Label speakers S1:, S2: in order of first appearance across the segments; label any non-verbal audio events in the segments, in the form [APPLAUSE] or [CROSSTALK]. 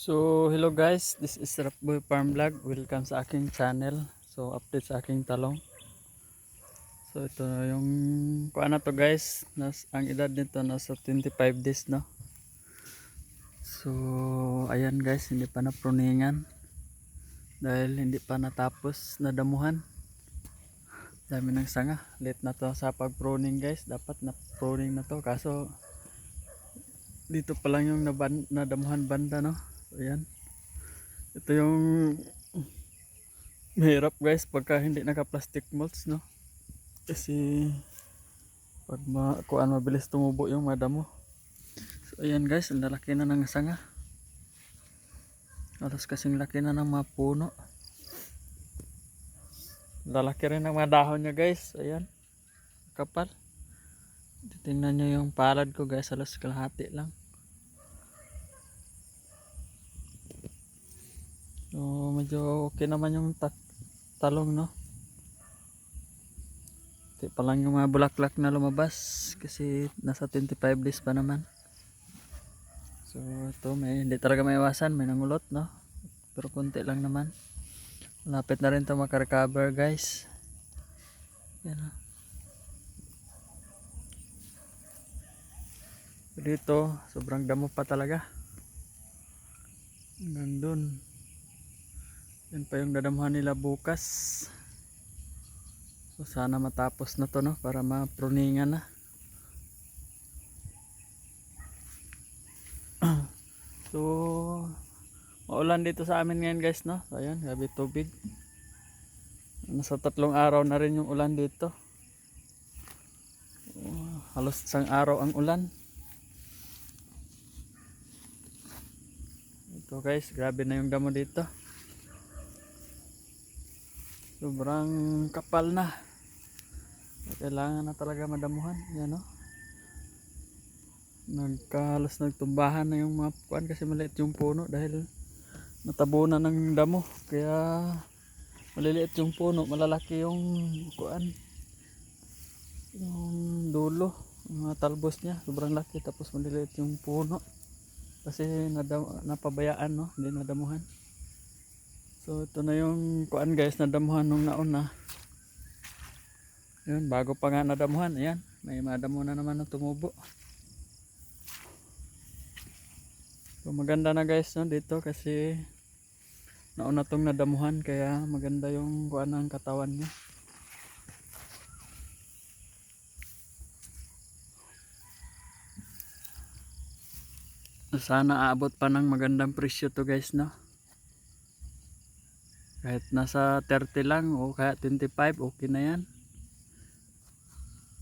S1: So, hello guys, this is Rapboy Farm Vlog. Welcome sa aking channel. So, update sa aking talong. So, ito yung kuha na to guys. Nas, ang edad nito nasa 25 days no. So, ayan guys, hindi pa na pruningan. Dahil hindi pa natapos na damuhan. Dami ng sanga. Late na to sa pag-pruning guys. Dapat na pruning na to. Kaso, dito pa lang yung nadamuhan banda no. Ayan. Ito yung mahirap guys pagka hindi naka-plastic mulch no. Kasi pag ma mabilis tumubo yung madamo. So ayan guys, ang lalaki na ng sanga. Halos kasing laki na ng mga puno. Lalaki rin ng mga dahon niya guys. Ayan. Kapal. Titingnan nyo yung palad ko guys. Halos kalahati lang. So, medyo okay naman yung ta- talong, no? Di pa lang yung mga bulaklak na lumabas kasi nasa 25 days pa naman. So, ito may hindi talaga may iwasan, may nangulot, no? Pero konti lang naman. Malapit na rin ito makarecover, guys. Yan, no? Dito, sobrang damo pa talaga. Hanggang dun. Yan pa yung dadamuhan nila bukas. So sana matapos na to no para mapruningan na. [CLEARS THROAT] so maulan dito sa amin ngayon guys no. So ayan, gabi tubig. Nasa tatlong araw na rin yung ulan dito. Halos isang araw ang ulan. Ito guys, grabe na yung damo dito. Sobrang kapal na. Kailangan na talaga madamuhan. Yan o. Nagkahalos nagtumbahan na yung mga kuan kasi maliit yung puno dahil natabunan ng damo. Kaya maliliit yung puno, malalaki yung kuan. Yung dulo, yung mga talbos niya, sobrang laki tapos maliliit yung puno. Kasi nadam, napabayaan no, hindi nadamuhan. So ito na yung kuan guys, nadamuhan nung nauna. Yun, bago pa nga nadamuhan, ayan, may madamo na naman na tumubo. So maganda na guys no dito kasi nauna tong nadamuhan kaya maganda yung kuan ng katawan niya. Sana aabot pa ng magandang presyo to guys no. Kahit nasa 30 lang o kaya 25 okay na yan.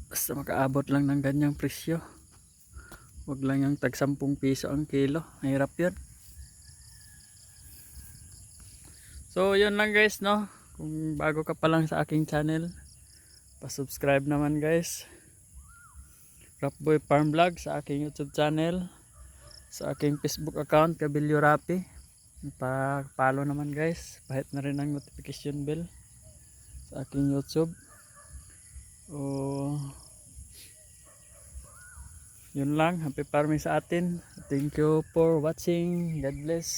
S1: Basta makaabot lang ng ganyang presyo. Huwag lang yung tag 10 piso ang kilo. Mahirap yun. So yun lang guys no. Kung bago ka pa lang sa aking channel, pa-subscribe naman guys. Rapboy Farm Vlog sa aking YouTube channel. Sa aking Facebook account, Kabilyo Rapi. Pa-follow naman guys. Pahit na rin ang notification bell sa aking YouTube. O yun lang. Happy farming sa atin. Thank you for watching. God bless.